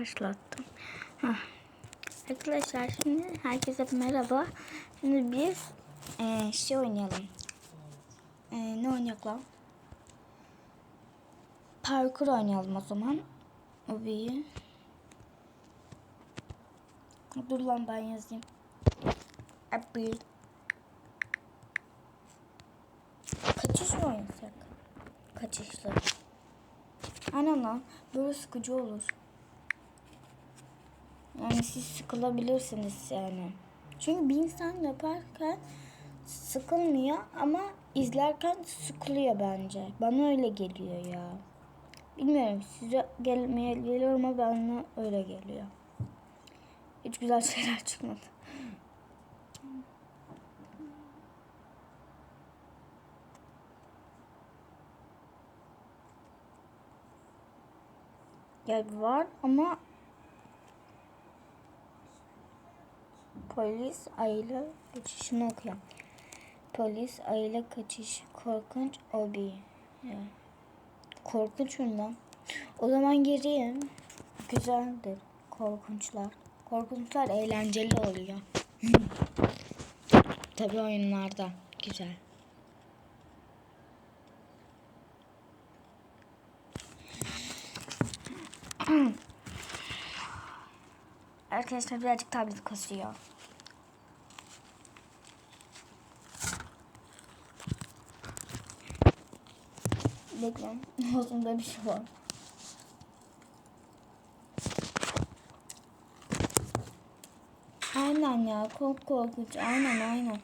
başlattım. Hah. Arkadaşlar şimdi herkese merhaba. Şimdi biz eee, şey oynayalım. Eee, ne oynayalım? Parkur oynayalım o zaman. O bir. Dur lan ben yazayım. Abi. Kaçış mı oynasak? Kaçışlı. Aynen lan. Böyle sıkıcı olur. Yani siz sıkılabilirsiniz yani. Çünkü bir insan yaparken sıkılmıyor ama izlerken sıkılıyor bence. Bana öyle geliyor ya. Bilmiyorum size gelmeye geliyor ama bana öyle geliyor. Hiç güzel şeyler çıkmadı. Ya var ama polis ayla kaçışını okuyorum. Polis ayla kaçış korkunç obi. Korkunç mu lan? O zaman gireyim. Güzeldir. Korkunçlar. Korkunçlar eğlenceli oluyor. Tabii oyunlarda. Güzel. Arkadaşlar birazcık tablet kasıyor. Bekle. Ağzımda bir şey var. Aynen ya. Çok korkunç. Aynen aynen.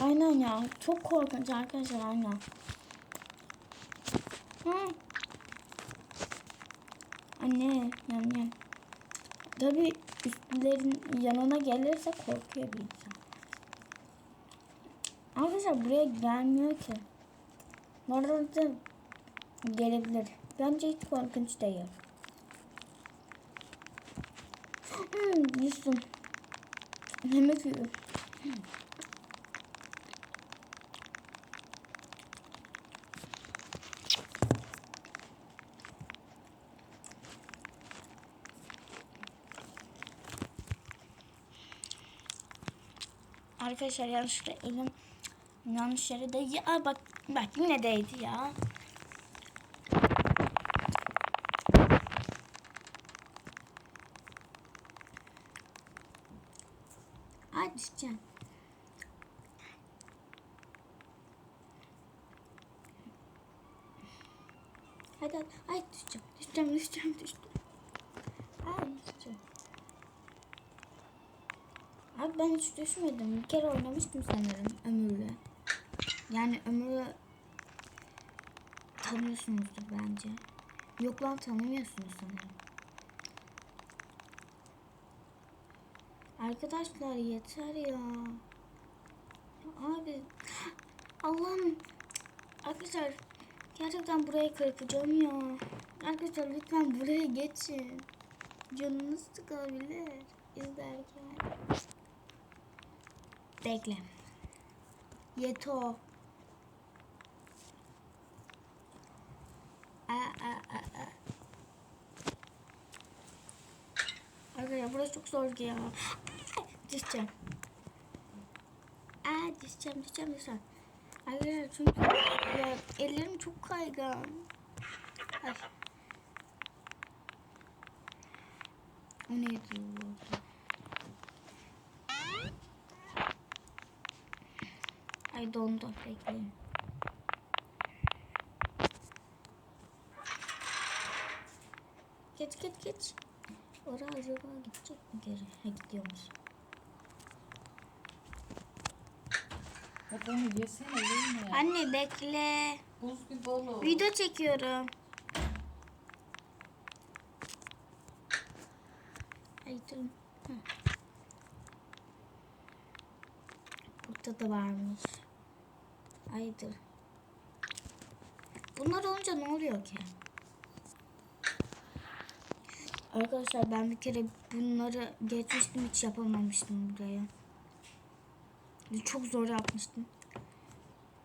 Aynen ya. Çok korkunç arkadaşlar aynen. Hı. Anne yan yan. Tabii üstlerin yanına gelirse korkuyor bir insan. Arkadaşlar buraya gelmiyor ki. Normalde gelebilir. Bence hiç korkunç değil. Hmm, Yusuf. Yemek yiyor. Arkadaşlar yanlışlıkla elim yanlış yere de ya bak bak yine değdi ya. Ay düşeceğim. Hadi hadi. Ay düşeceğim. Düşeceğim düşeceğim düşeceğim. Ay düşeceğim. Abi ben hiç düşmedim. Bir kere oynamıştım sanırım Ömür'le. Yani Ömür'ü tanıyorsunuzdur bence. Yok lan tanımıyorsunuz sanırım. Arkadaşlar yeter ya. Abi Allah'ım arkadaşlar gerçekten burayı kırpacağım ya. Arkadaşlar lütfen buraya geçin. Canınız sıkılabilir izlerken. Bekle. Yeto. Aa, aa, aa, aa. Arkadaşlar burası çok zor ki ya. Düşeceğim. Aa düşeceğim düşeceğim düşeceğim. Arkadaşlar çünkü ya, ellerim çok kaygan. Ay. O neydi orada? Ay dondu bekleyin. Geç geç geç. Oraya acaba gidecek mi geri? Ha gidiyormuş. Hep onu yesene yeme. Anne bekle. Buz gibi olur. Video çekiyorum. Ay durun. Hı. Burada da varmış. Ay dur. Bunlar olunca ne oluyor ki? Arkadaşlar ben bir kere bunları geçmiştim hiç yapamamıştım buraya. Çok zor yapmıştım.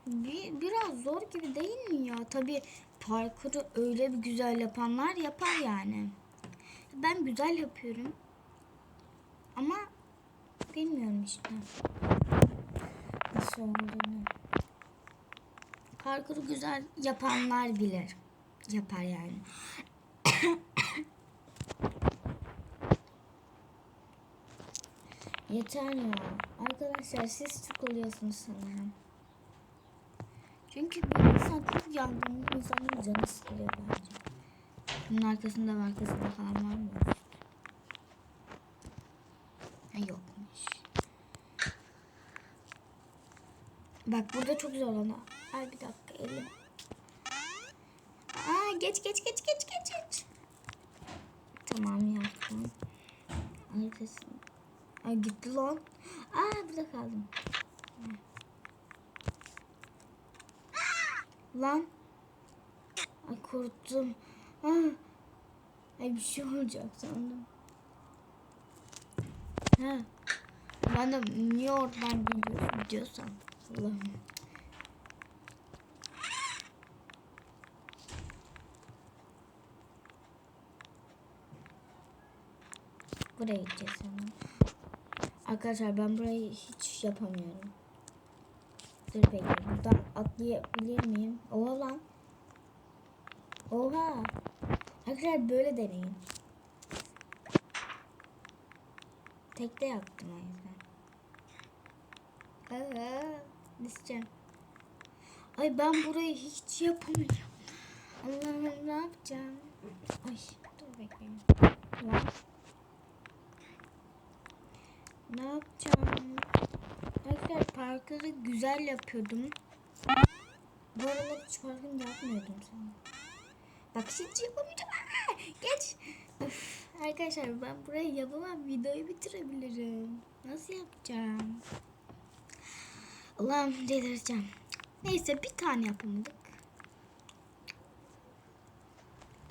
Bir, biraz zor gibi değil mi ya? Tabii parkuru öyle bir güzel yapanlar yapar yani. Ben güzel yapıyorum. Ama bilmiyorum işte. Nasıl olduğunu. Parkuru güzel yapanlar bilir. Yapar yani. Yeter ya. Arkadaşlar siz sıkılıyorsunuz sanırım. Çünkü bir çok yangın insanın canı sıkılıyor bence. Bunun arkasında arkasında falan var mı? Ha, yokmuş. Bak burada çok zor olan. Ay bir dakika elim. Aa geç geç geç geç geç geç. Tamam yaptım. Arkasında. Ay gitti lan. Aa burada kaldım. Lan. Ay korktum. Ah. Ay bir şey olacak sandım. Ha. Ben de niye oradan gidiyorsun diyorsan. Allah'ım. Buraya gideceğiz hemen. Arkadaşlar ben burayı hiç yapamıyorum. Dur bekle. Buradan atlayabilir miyim? Oha lan. Oha. Arkadaşlar böyle deneyin. Tekte yaptım o yüzden. Aa, düşeceğim. Ay ben burayı hiç yapamıyorum. Allah'ım ne yapacağım? Ay dur bekleyin. Lan. Ne yapacağım? Arkadaşlar parkuru güzel yapıyordum. Bu aralar hiç parkuru yapmıyordum sana. Bak hiç yapamayacağım. Aa, geç. Öf, arkadaşlar ben burayı yapamam. Videoyu bitirebilirim. Nasıl yapacağım? Allah'ım delireceğim. Neyse bir tane yapamadık.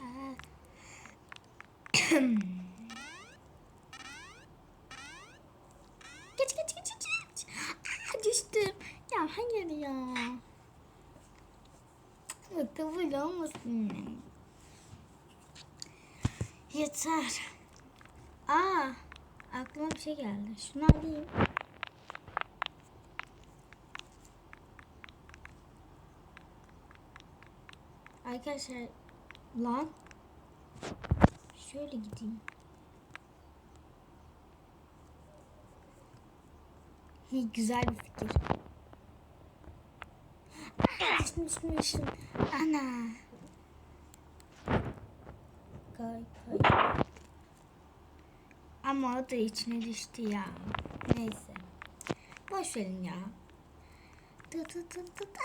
Aa. Geç geç geç geç. geç. Aa, düştüm. Ya hayır ya. Cık, Kabul olmasın. Yeter. Aa, aklıma bir şey geldi. Şunu alayım. Arkadaşlar lan şöyle gideyim. İyi, güzel bir fikir. Düştüm düştüm. Ana. Kay kay. Ama o da içine düştü ya. Neyse. Boş verin ya. Tı tı tı tı tı.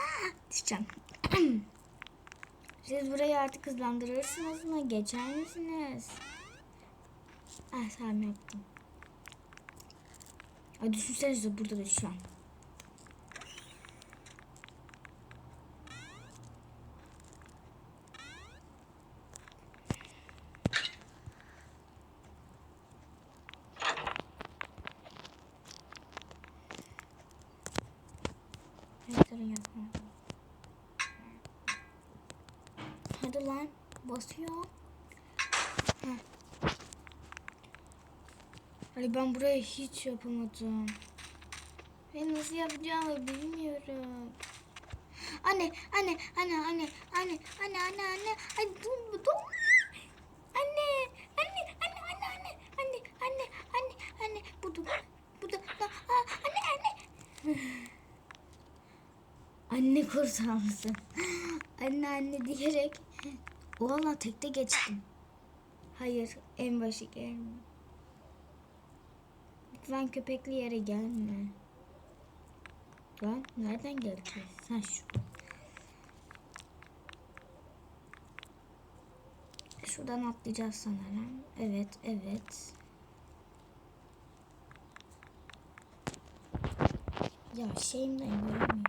Düşeceğim. Siz burayı artık hızlandırırsınız mı? Geçer misiniz? Ah tamam yaptım. Ay düşünsenize burada da şu an. Enter'ı yapmadım. Hadi lan basıyor. Heh. Hadi ben burayı hiç yapamadım. Ben nasıl yapacağımı bilmiyorum. Anne, anne, anne, anne, anne, anne, anne, anne. Ay dur, dur. Anne, anne, anne, anne, anne, anne, anne, anne, anne. Bu da, bu da, aa, anne, anne. Anne kurtarmışsın. Anne anne diyerek. Valla tekte geçtim. Hayır en başı gelme. Lütfen köpekli yere gelme. Lan nereden geldi? Sen şu. Şuradan atlayacağız sanırım. Evet, evet. Ya şeyimden göremiyorum.